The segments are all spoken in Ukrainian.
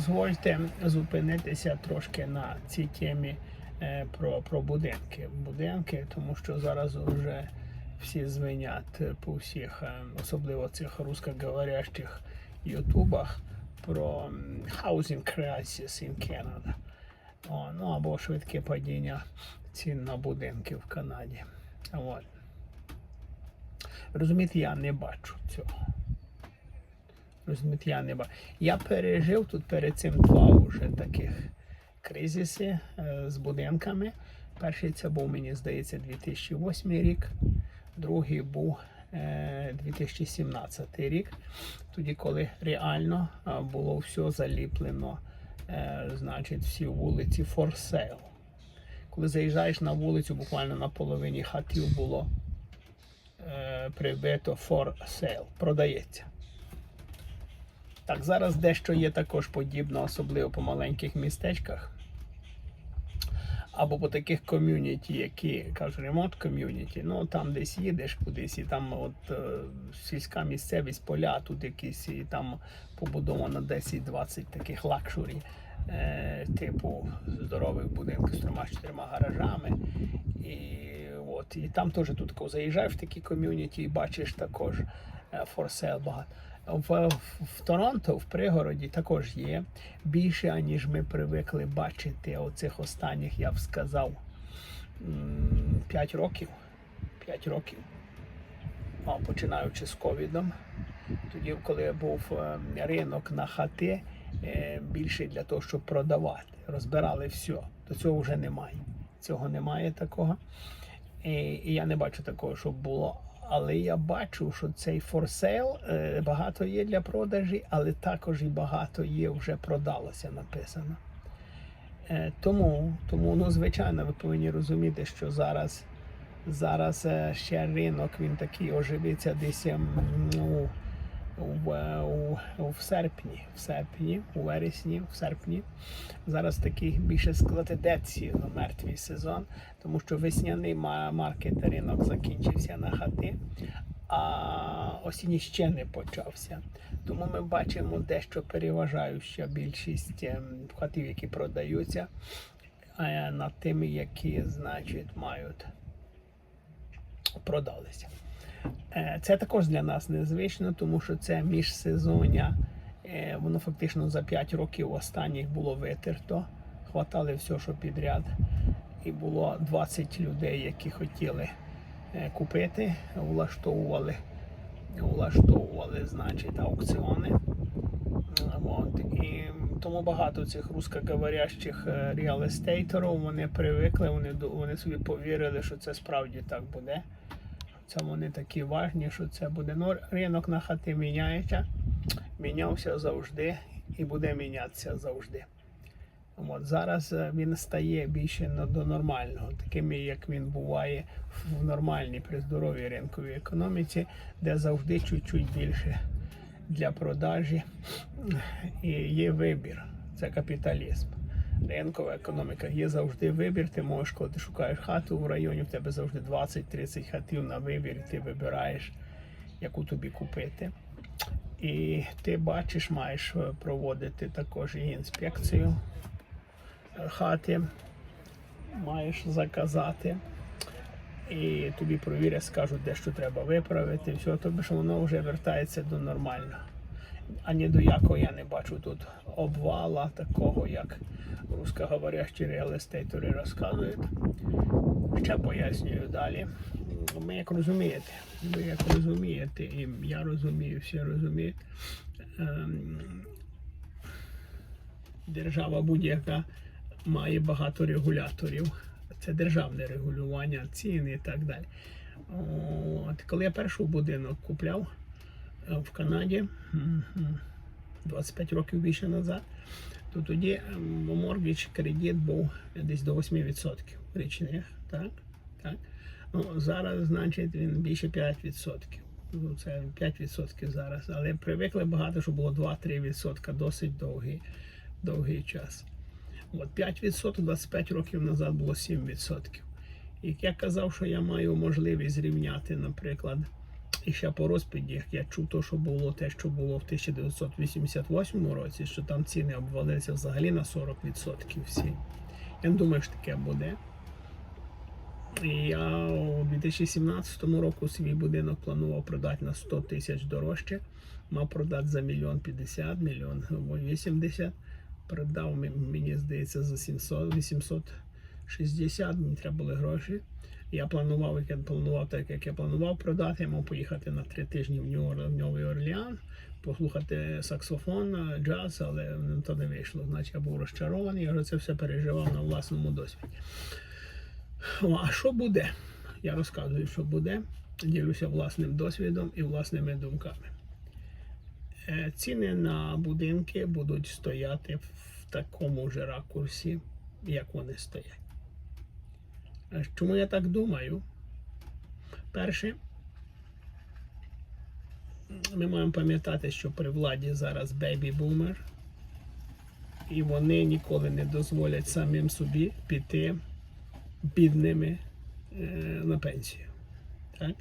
дозвольте зупинитися трошки на цій темі е, про, про будинки. Будинки, тому що зараз вже всі звинять по всіх, е, особливо цих русскоговорящих ютубах про housing crisis in Canada. О, ну або швидке падіння цін на будинки в Канаді. От. Розумієте, я не бачу цього. Розумієте, я не бачу. Я пережив тут перед цим два вже таких кризиси е, з будинками. Перший це був, мені здається, 2008 рік, другий був е, 2017 рік, тоді, коли реально е, було все заліплено, е, значить, всі вулиці for sale. Коли заїжджаєш на вулицю, буквально на половині хатів було е, прибито for sale, продається. Так, зараз дещо є також подібно, особливо по маленьких містечках. Або по таких ком'юніті, які кажуть ремонт ком'юніті, ну там десь їдеш кудись, і там от е, сільська місцевість, поля, тут якісь і там побудовано 10-20 таких лакшурі, е, типу здорових будинків з трьома-чотирма гаражами. І, от, і там теж тут заїжджаєш в такі ком'юніті і бачиш також е, for багато. В, в, Торонто, в пригороді, також є більше, аніж ми привикли бачити оцих останніх, я б сказав, 5 років. 5 років. А, починаючи з ковідом. Тоді, коли був е, ринок на хати, е, більше для того, щоб продавати. Розбирали все. До цього вже немає. Цього немає такого. І я не бачу такого, щоб було. Але я бачу, що цей форсейл багато є для продажі, але також і багато є вже продалося написано. Е, тому, тому, ну, звичайно, ви повинні розуміти, що зараз, зараз е, ще ринок він такий оживиться десь ем, ну, е, в серпні, в серпні, у вересні, в серпні. Зараз такий більше dead season, мертвий сезон, тому що весняний маркет ринок закінчився на хати, а осінній ще не почався. Тому ми бачимо дещо переважаюча більшість ем, хатів, які продаються, е, над тими, які, значить, мають продалися. Е, Це також для нас незвично, тому що це міжсезоння. Е, Воно фактично за 5 років останніх було витерто. Хватали все, що підряд. І було 20 людей, які хотіли е, купити, влаштовували, влаштовували значить, аукціони. От. І тому багато цих русскоговорящих е, реалестейтерів вони привикли, вони, вони собі повірили, що це справді так буде. Це вони такі важні, що це буде. Ну, ринок на хати міняється, мінявся завжди і буде мінятися завжди. От зараз е, він стає більше до нормального, таким, як він буває в нормальній при здоровій ринковій економіці, де завжди чуть-чуть більше для продажі і є вибір. Це капіталізм. Ринкова економіка. Є завжди вибір. Ти можеш, коли ти шукаєш хату в районі, в тебе завжди 20-30 хатів на вибір, і ти вибираєш, яку тобі купити. І ти бачиш, маєш е, проводити також і інспекцію е, хати, маєш заказати. І тобі провірять, скажуть, де що треба виправити, все, тобі воно вже вертається до нормального. А ні до якого я не бачу тут обвала такого, як русскоговорящі реалістейтори розказують. Ще пояснюю далі. Ми як розумієте, ви як розумієте, і я розумію, всі розуміють. ем, Держава будь-яка має багато регуляторів. Це державне регулювання цін і так далі. От, коли я перший будинок купляв в Канаді м, м, 25 років більше назад, то тоді моргідж кредит був десь до 8% річних. Так? Так? Ну, зараз, значить, він більше 5%. Ну, це 5% зараз. Але привикли багато, що було 2-3% досить довгий, довгий час. От 5% 25 років назад було 7%. Як я казав, що я маю можливість зрівняти, наприклад, І ще по розпіді, як я чув, то, що було те, що було в 1988 році, що там ціни обвалилися взагалі на 40% всі. Я не думаю, що таке буде. І я у 2017 року свій будинок планував продати на 100 тисяч дорожче. Мав продати за мільйон 50, мільйон 80. Продав мені здається за 700, 860, мені треба були гроші. Я планував, як я планував, так як я планував продати, я мав поїхати на три тижні в Нью- в Новий Орлеан, послухати саксофон, джаз, але то не вийшло. Значить, я був розчарований, я вже це все переживав на власному досвіді. А що буде? Я розказую, що буде. Ділюся власним досвідом і власними думками. Е, Ціни на будинки будуть стояти в такому ж ракурсі, як вони стоять. Е, Чому я так думаю? Перше, ми маємо пам'ятати, що при владі зараз бейбі-бумер, і вони ніколи не дозволять самим собі піти бідними е, на пенсію. Так?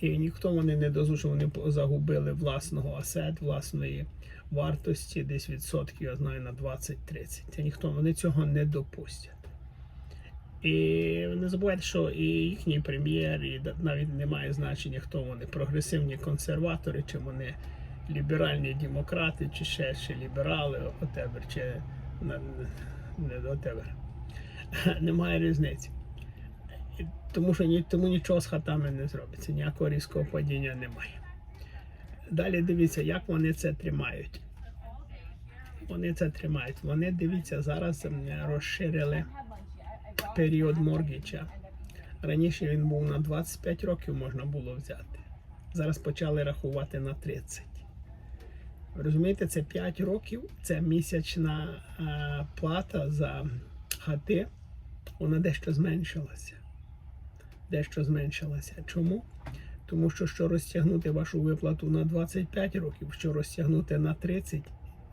І ніхто вони не дозволить, вони загубили власного асет, власної вартості, десь відсотків, я знаю, на 20-30. Це ніхто вони цього не допустять. І не забувайте, що і їхній прем'єр, і навіть немає значення, хто вони прогресивні консерватори, чи вони ліберальні демократи, чи ще, ще ліберали, отебер, чи не отебер. Немає різниці. Тому що ні, тому нічого з хатами не зробиться, ніякого різкого падіння немає. Далі дивіться, як вони це тримають. Вони це тримають. Вони дивіться, зараз розширили період моргіча. Раніше він був на 25 років можна було взяти. Зараз почали рахувати на 30. Розумієте, це 5 років, це місячна е, плата за хати, вона дещо зменшилася. Дещо зменшилася. Чому? Тому що що розтягнути вашу виплату на 25 років, що розтягнути на 30,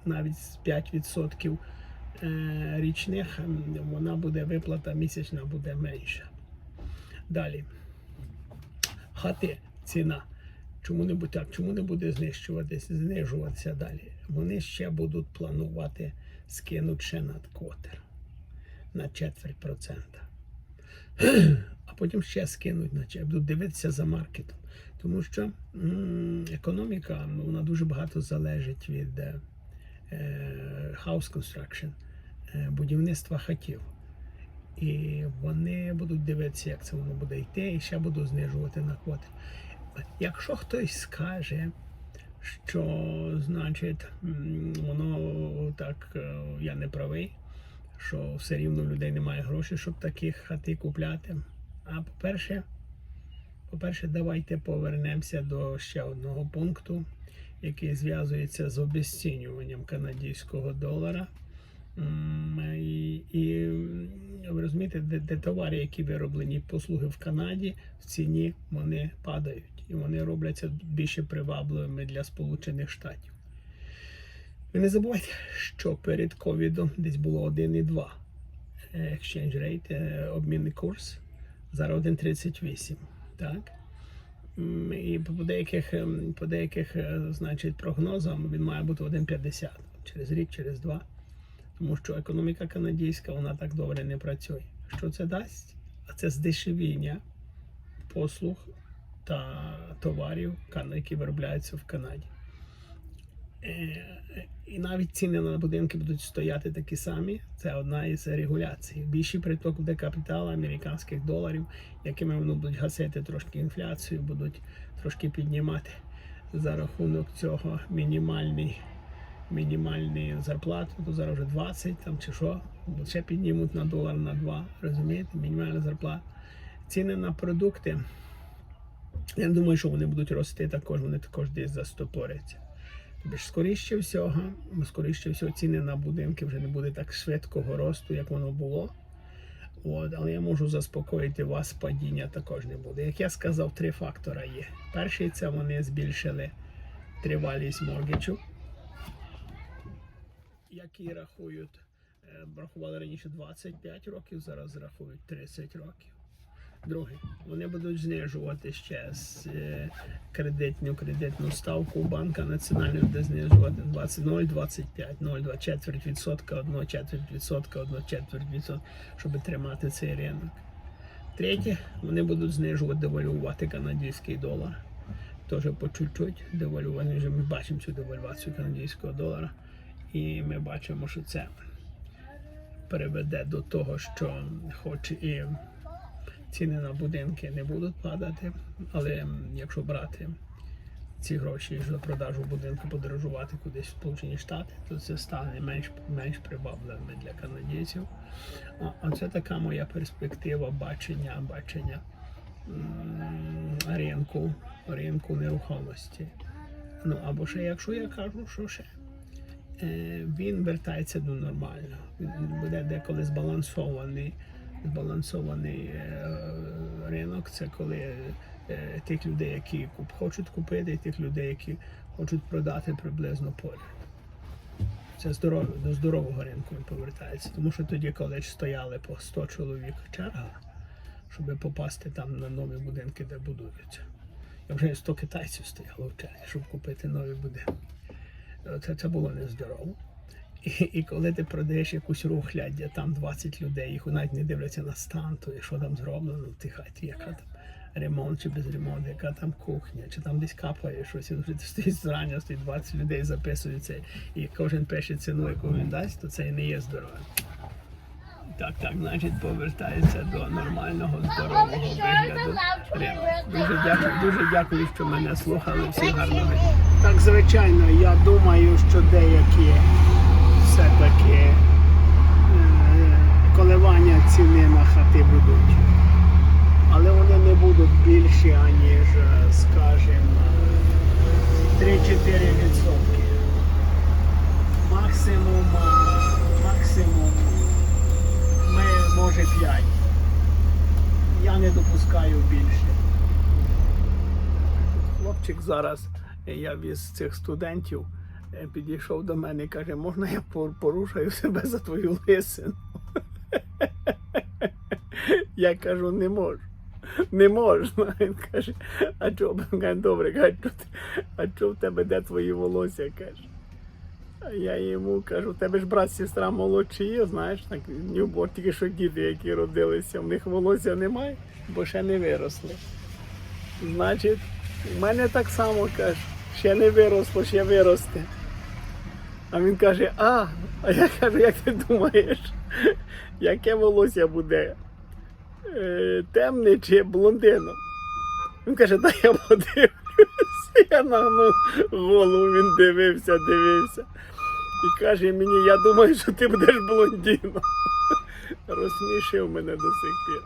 навіть з 5% е, річних, вона буде виплата місячна буде менша. Далі. Хати, ціна. Чому не буде так? Чому не буде знищуватися, знижуватися далі? Вони ще будуть планувати скинути ще над квотер на четверть процента. А потім ще скинуть, наче будуть дивитися за маркетом. Тому що м, економіка вона дуже багато залежить від е, е, house construction, е, будівництва хатів. І вони будуть дивитися, як це воно буде йти, і ще будуть знижувати на квоти. Якщо хтось скаже, що значить воно так, е, я не правий, що все рівно людей немає грошей, щоб такі хати купляти. А по-перше, по-перше, давайте повернемося до ще одного пункту, який зв'язується з обесцінюванням канадського долара. І, і ви розумієте, де, де товари, які вироблені послуги в Канаді, в ціні вони падають і вони робляться більше привабливими для Сполучених Штатів. Ви не забувайте, що перед ковідом десь було 1,2 е, exchange rate, е, обмінний курс, зараз 1,38. Так? І по деяких, ем, по деяких е, значить, прогнозам він має бути 1,50 через рік, через два. Тому що економіка канадська вона так добре не працює. Що це дасть? А це здешевіння послуг та товарів, які виробляються в Канаді. Е, І навіть ціни на будинки будуть стояти такі самі. Це одна із регуляцій. Більший приток буде капіталу американських доларів, якими вони будуть гасити трошки інфляцію, будуть трошки піднімати за рахунок цього мінімальний, мінімальний зарплату, то зараз вже 20 там чи що, бо ще піднімуть на долар на 2, розумієте, мінімальна зарплата. Ціни на продукти. Я думаю, що вони будуть рости також, вони також десь застопоряться. Ж, скоріше всього, скоріше всього, ціни на будинки вже не буде так швидкого росту, як воно було. От, але я можу заспокоїти вас, падіння також не буде. Як я сказав, три фактора є. Перший це вони збільшили тривалість моргічу, які рахують, е, рахували раніше 25 років, зараз рахують 30 років. Друге, вони будуть знижувати ще з е, кредитну кредитну ставку банка національної буде знижувати 20, 0,25, 0,2 четверть відсотка, 1 четверть відсотка, 1 четверть відсотка, щоб тримати цей ринок. Третє, вони будуть знижувати, девалювати канадський долар. Теж по чуть-чуть девалювати. Вже ми бачимо цю девальвацію канадського долара. І ми бачимо, що це приведе до того, що хоч і ціни на будинки не будуть падати, але якщо брати ці гроші за продажу будинку подорожувати кудись в Сполучені Штати, то це стане менш, менш привабливим для канадійців. А, це така моя перспектива бачення, бачення ринку, ринку нерухомості. Ну або ще, якщо я кажу, що ще е, він вертається до нормального. Він буде деколи збалансований, збалансований е, ринок. Це коли е, тих людей, які хочуть купити, і тих людей, які хочуть продати приблизно поряд. Це здоров'я, до здорового ринку він повертається. Тому що тоді, коли стояли по 100 чоловік черга, щоб попасти там на нові будинки, де будуються. Я вже 100 китайців стояло в черзі, щоб купити нові будинки. Це, це було нездорово. І, і коли ти продаєш якусь рухлядь, де там 20 людей, їх навіть не дивляться на стан, то і що там зроблено в тій хаті, яка там ремонт чи без ремонту, яка там кухня, чи там десь капає щось, і вже стоїть зрання, стоїть 20 людей, записуються, і кожен пише ціну, яку він дасть, то це і не є здоров'я. Так, так, значить, повертається до нормального здорового вигляду. Дуже дякую, дуже дякую, що мене слухали. Всі гарного. Так, звичайно, я думаю, що деякі все-таки е, коливання ціни на хати будуть. Але вони не будуть більші, аніж, е, скажімо, 3-4 відсотки. Максимум, е, максимум ми, може 5. Я не допускаю більше. Хлопчик зараз, я віз цих студентів, підійшов до мене і каже, можна я порушаю себе за твою лисину? Я кажу, не можу. Не можна. Він каже, а чого? Добре, каже, а чого в тебе де твої волосся? каже. А я йому кажу, тебе ж брат, сестра молодші є, знаєш, так нюбо, тільки що діти, які родилися, в них волосся немає, бо ще не виросли. Значить, в мене так само каже, ще не виросло, ще виросте. А він каже, а, а я кажу, як ти думаєш, яке волосся буде? Е, темне чи блондином? Він каже, дай я подивлюсь. Я нагнув голову, він дивився, дивився. І каже мені, я думаю, що ти будеш блондином. Розсмішив мене до сих пір.